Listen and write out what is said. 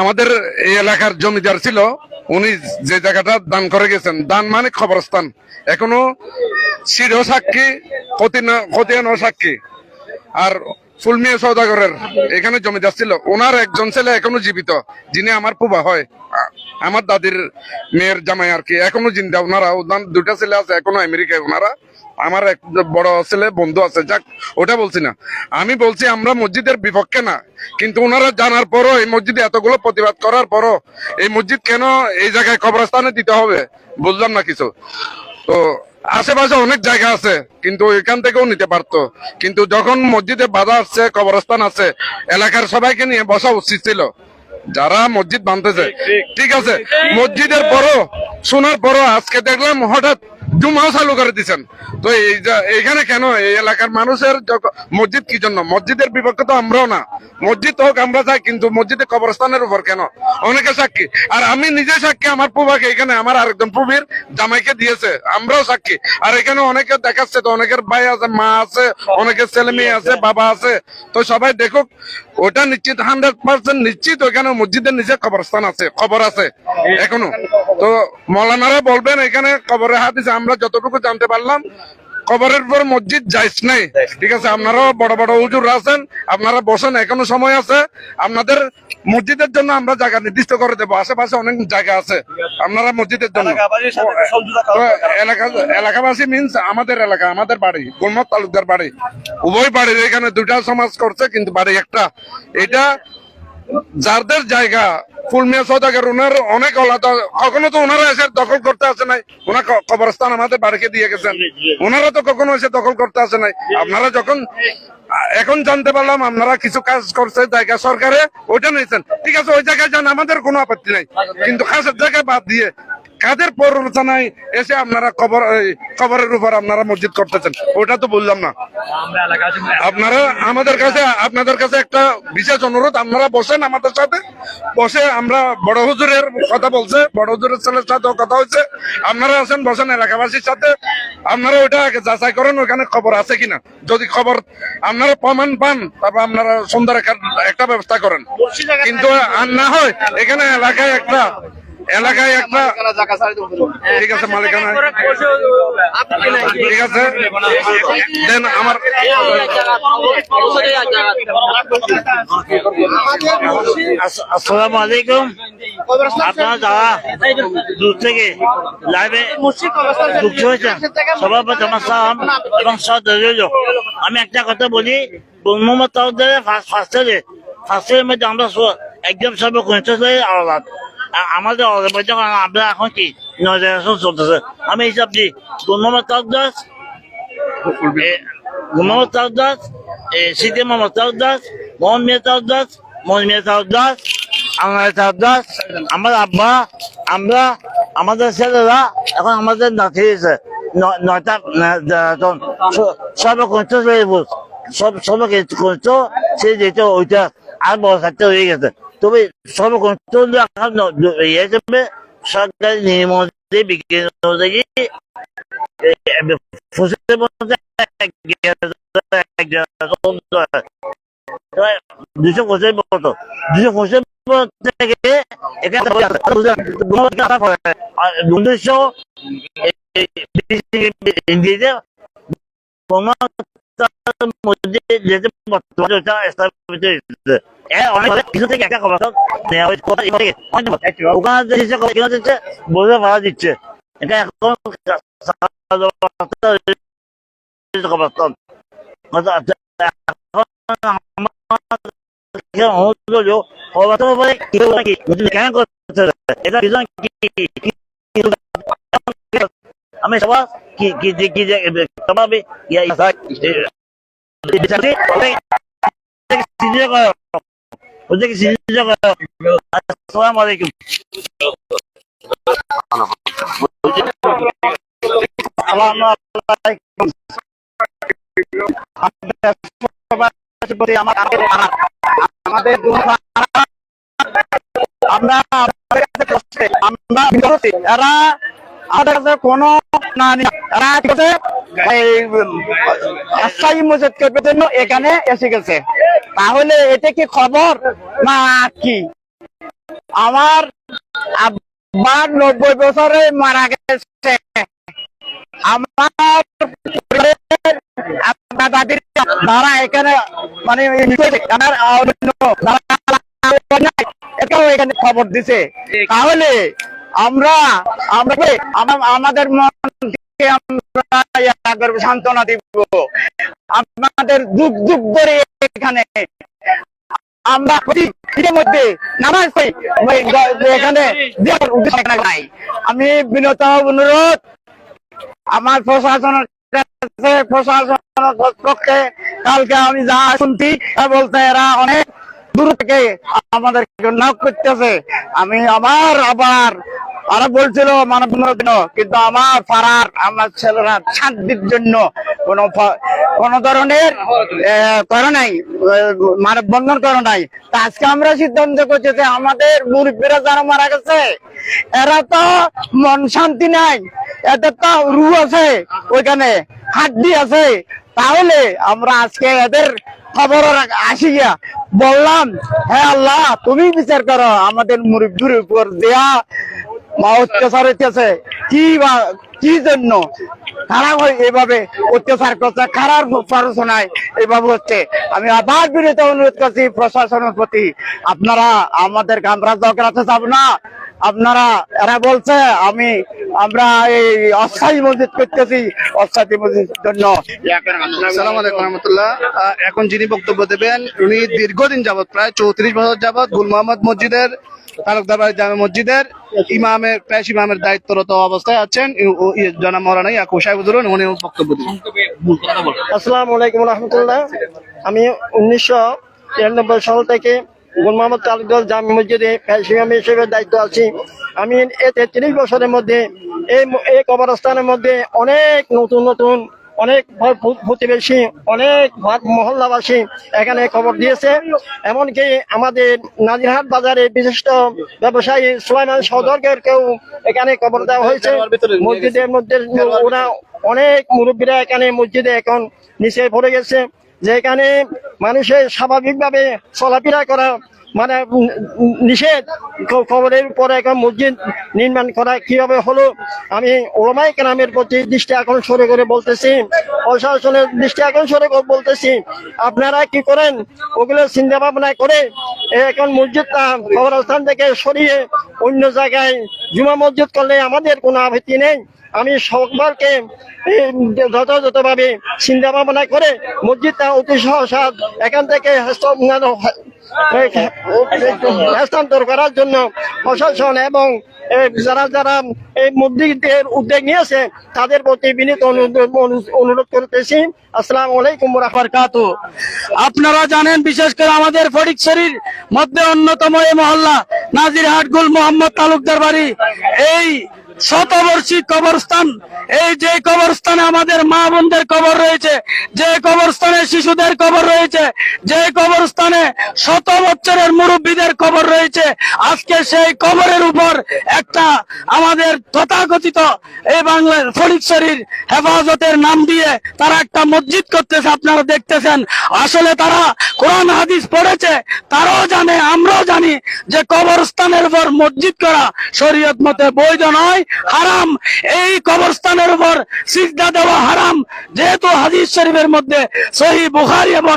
আমাদের এই এলাকার জমিদার ছিল, উনি যে জায়গাটা দান করে গেছেন, দান মানে খবরস্থান এখনও শিরো সাক্ষী খতিয়ান সাক্ষী আর ফুলমিয়া সৌদাগরের এখানে জমিদার ছিল। ওনার একজন ছেলে এখনও জীবিত, যিনি আমার পুবা হয়। আমার দাদির মেয়ের জামাই আর কি। এখনও জিন্দা। ওনারা, ওনার দুটা ছেলে আছে, এখনও আমেরিকায়। ওনারা, আমার এক বড় ছেলে, বন্ধু আছে। যাক, ওটা বলছি না। আমি বলছি, আমরা মসজিদের বিপক্ষে না। কিন্তু ওনারা জানার পরও এই মসজিদে এতগুলো প্রতিবাদ করার পরও এই মসজিদ কেন এই জায়গায় কবরস্থানে দিতে হবে? বুঝলাম না কিছু। তো আশেপাশে অনেক জায়গা আছে, কিন্তু এখান থেকেও নিতে পারতো। কিন্তু যখন মসজিদে বাধা আসছে, কবরস্থান আছে, এলাকার সবাইকে নিয়ে বসা উচিত ছিল। যারা মসজিদ বানতেছে ঠিক আছে মসজিদের পরও শোনার পরও আজকে দেখলাম হঠাৎ জুমাও চালু করে দিচ্ছেন তো এই যা- এইখানে কেন? এই এলাকার মানুষের মসজিদ কি জন্য? মসজিদের বিপক্ষে তো আমরাও না। মসজিদ হোক আমরা চাই কিন্তু মসজিদে কবরস্থানের উপর কেন? অনেকে সাক্ষী। আর আমি নিজে সাক্ষী আমার প্রভাকে এখানে আমার আরেকজন প্রবীর জামাইকে দিয়েছে আমরাও সাক্ষী। আর এখানে অনেকে দেখাচ্ছে তো অনেকের ভাই আছে মা আছে অনেকের ছেলে মেয়ে আছে বাবা আছে। তো সবাই দেখুক ওটা নিশ্চিত হান্ড্রেড পার্সেন্ট নিশ্চিত ওখানে মসজিদের নিচে কবরস্থান আছে খবর আছে এখনও। তো মৌলানারা বলবেন এখানে কবরে হাদিসে আমরা যতটুকু জানতে পারলাম কবরের পর মসজিদ যাইস নাই। ঠিক আছে আপনারাও বড় বড় উজুর আছেন আপনারা বসেন এখনও সময় আছে। আপনাদের মসজিদের জন্য আমরা জায়গা নির্দিষ্ট করে দেবো আশেপাশে অনেক জায়গা আছে আপনারা মসজিদের জন্য। এলাকাবাসী মিনস আমাদের এলাকা আমাদের বাড়ি গোলমত তালুকদার বাড়ি। উভয় বাড়ির এখানে দুটা সমাজ করছে কিন্তু বাড়ি একটা। এটা যাদের জায়গা ফুলমিয়া সৌদাগর ওনার অনেক আলাদা কখনো তো ওনারা এসে দখল করতে আসে নাই। ওনার কবরস্থান আমাদের বাড়িকে দিয়ে গেছেন। ওনারা তো কখনো এসে দখল করতে আসে নাই। আপনারা যখন, এখন জানতে পারলাম আপনারা কিছু কাজ করছে জায়গা সরকারে, ওইটা নিয়েছেন। ঠিক আছে, ওই জায়গায় যান, আমাদের কোনো আপত্তি নাই। কিন্তু খাসের জায়গায় বাদ দিয়ে কাদের প্ররোচনায় এসে আপনারা কবর কবরের উপর আপনারা মসজিদ করতেছেন? ওটা তো বললাম না। আপনারা আমাদের কাছে আপনাদের কাছে একটা বিশেষ অনুরোধ আপনারা বসেন আমাদের সাথে। বসে আমরা বড় হুজুরের কথা বলছে বড় হুজুরের ছেলের সাথে কথা হয়েছে। আপনারা আছেন বসেন এলাকাবাসীর সাথে। আপনারা ওইটা আগে যাচাই করেন ওখানে খবর আছে কিনা। যদি খবর আপনারা প্রমাণ পান তারপর আপনারা সুন্দর একটা ব্যবস্থা করেন। কিন্তু আর না হয় এখানে এলাকায় একটা এলাকায় একটা ঠিক আছে মালিকানা। ঠিক আছে। দেন আমার আস- আসসালামু আলাইকুম আপনারা যারা দূর থেকে লাইভে যুক্ত হয়েছেন সবার প্রতি আমার সালাম এবং রইল আমি একটা কথা বলি মোহাম্মদ তাওয়াদ্দারের ফার্স্টে ফার্স্টের মধ্যে আমরা একদম সর্বকনিষ্ঠ আলাদা আ- আমাদের অবৈধ কারণ আমরা এখন কি চলতেছে আমি হিসাব দিই মোহাম্মদ তাওয়াদ্দার মোহাম্মদ তাওয়াদ্দার সিদ্দি মোহাম্মদ তাওয়াদ্দার মোহাম্মদ মিয়া তাওয়াদ্দার মোহাম্মদ মিয়া তাওয়াদ্দার আমার তাওয়াদ্দার আমার আব্বা, আমরা, আমাদের ছেলেরা, এখন আমাদের নাতি হয়েছে। নয়টা জন সর্বকনিষ্ঠ সব, সর্বকনিষ্ঠ সে যেটা ওইটা আর বড় থাকতে হয়ে গেছে। তবে সর্বকনিষ্ঠ এখন ইয়ে হিসেবে সরকারি নিয়ম বিজ্ঞান অনুযায়ী মধ্যে যেতে বর্তমানে ওটা establish হয়েছে। অনেক কিছু থেকে একটা খবর নেওয়া হয়েছে কোথা ওখানে দিচ্ছে কেন দিচ্ছে বলে ভাড়া দিচ্ছে। এটা এখন আমি সবার কি কি কি কি সবার ইয়া ইয়া ওদেরকে সিনিয়র করো আসসালামু আলাইকুম আসসালামু আলাইকুম আমাদের আমরা আমরা এরা আমাদের কোনো না এখানে এসে গেছে। তাহলে এটা কি খবর না কি? আমার আব্বার নব্বই বছরে মারা গেছে। তারা এখানে মানে খবর দিছে। তাহলে আমরা, আমাদের মন সান্ত্বনা দিব? আমাদের যুগ যুগ ধরে এখানে আমরা এখানে নাই। আমি বিনত অনুরোধ, আমার প্রশাসনের কাছে, প্রশাসনের পক্ষে কালকে আমি যা শুনছি বলতে এরা অনেক দূর থেকে আমাদের নক করতেছে। আমি আমার আবার আরও বলছিল, মানব দিন কিন্তু আমার পাড়ার, আমার ছেলেরা শান্তির জন্য কোন কোন ধরনের করে নাই মানব বন্ধন করে নাই। তা আজকে আমরা সিদ্ধান্ত করছি যে আমাদের মুরব্বীরা যারা মারা গেছে, এরা তো মন শান্তি নাই, এদের তো রু আছে, ওইখানে হাড্ডি আছে। তাহলে আমরা আজকে এদের খবর আসি গিয়া, বললাম হ্যাঁ আল্লাহ, তুমি বিচার করো, আমাদের মুরব্বীর উপর দেয়া মা অত্যাচার হইতেছে। কি বা, কি জন্য? খারাপ হয় এইভাবে অত্যাচার করছে? খারাপ পড়াশোনায় এইভাবে হচ্ছে। আমি আবার বিরত অনুরোধ করছি প্রশাসনের প্রতি। আপনারা আমাদেরকে আমরা দরকার চাব না। আপনারা, এরা বলছে, আমি, আমরা এই অস্থায়ী মসজিদ করতেছি, অস্থায়ী মসজিদের জন্য। এখন যিনি বক্তব্য দেবেন, উনি দীর্ঘদিন যাবত প্রায় চৌত্রিশ বছর যাবত গুল মোহাম্মদ মসজিদের তারকদারবাড়ি জামে মসজিদের ইমামের প্রায় ইমামের দায়িত্বরত অবস্থায় আছেন। উনি বক্তব্য আসসালামু আলাইকুম রহমতুল্লাহ। আমি উনিশশো তিরানব্বই সাল থেকে গুল মোহাম্মদ তালুকদার মসজিদে হিসেবে দায়িত্ব আছি। আমি এই তেত্রিশ বছরের মধ্যে এই কবরস্থানের মধ্যে অনেক নতুন নতুন অনেক প্রতিবেশী অনেক ভাগ- মহল্লাবাসী এখানে খবর দিয়েছে। এমনকি আমাদের নাজিরহাট বাজারে বিশিষ্ট ব্যবসায়ী সুলাইমান সৌদর্গের কেউ এখানে খবর দেওয়া হয়েছে। মসজিদের মধ্যে ওরা অনেক মুরব্বীরা এখানে মসজিদে এখন নিচে পড়ে গেছে। যেখানে মানুষের স্বাভাবিকভাবে চলাফেরা করা মানে নিষেধ খবরের উপরে এখন মসজিদ নির্মাণ করা কীভাবে হলো? আমি ওলামাই কেরামের প্রতি দৃষ্টি আকর্ষণ করে বলতেছি, প্রশাসনের দৃষ্টি আকর্ষণ করে বলতেছি, আপনারা কি করেন? ওগুলো চিন্তা ভাবনা করে এখন মসজিদটা কবরস্থান থেকে সরিয়ে অন্য জায়গায় জুমা মসজিদ করলে আমাদের কোনো আপত্তি নেই। আমি সকলকে যথাযথভাবে চিন্তা ভাবনা করে মসজিদটা অতি সহসাদ এখান থেকে করার জন্য প্রশাসন এবং যারা যারা এই উদ্যোগ নিয়েছে, তাদের প্রতি বিনীত অনুরোধ করতেছি। আসসালামু আলাইকুম রহমতুল্লাহ আপনারা জানেন, বিশেষ করে আমাদের ফটিকছড়ির মধ্যে অন্যতম এই মহল্লা, নাজিরহাট গুল মোহাম্মদ তালুকদার বাড়ি। এই শতবর্ষী কবরস্থান। এই যে কবরস্থানে আমাদের মা বোনদের কবর রয়েছে, যে কবরস্থানে শিশুদের কবর রয়েছে, যে কবরস্থানে শত বছরের মুরব্বীদের কবর রয়েছে, আজকে সেই কবরের উপর একটা আমাদের তথাকথিত এই বাংলার ফটিকছড়ির হেফাজতের নাম দিয়ে তারা একটা মসজিদ করতেছে, আপনারা দেখতেছেন। আসলে তারা কোরআন, হাদিস পড়েছে, তারাও জানে, আমরাও জানি যে কবরস্থানের উপর মসজিদ করা শরীয়ত মতে বৈধ নয়। হারাম। এই কবরস্থানের উপর সিজদা দেওয়া হারাম। যেহেতু হাদিস শরীফের মধ্যে সহি বুখারি এবং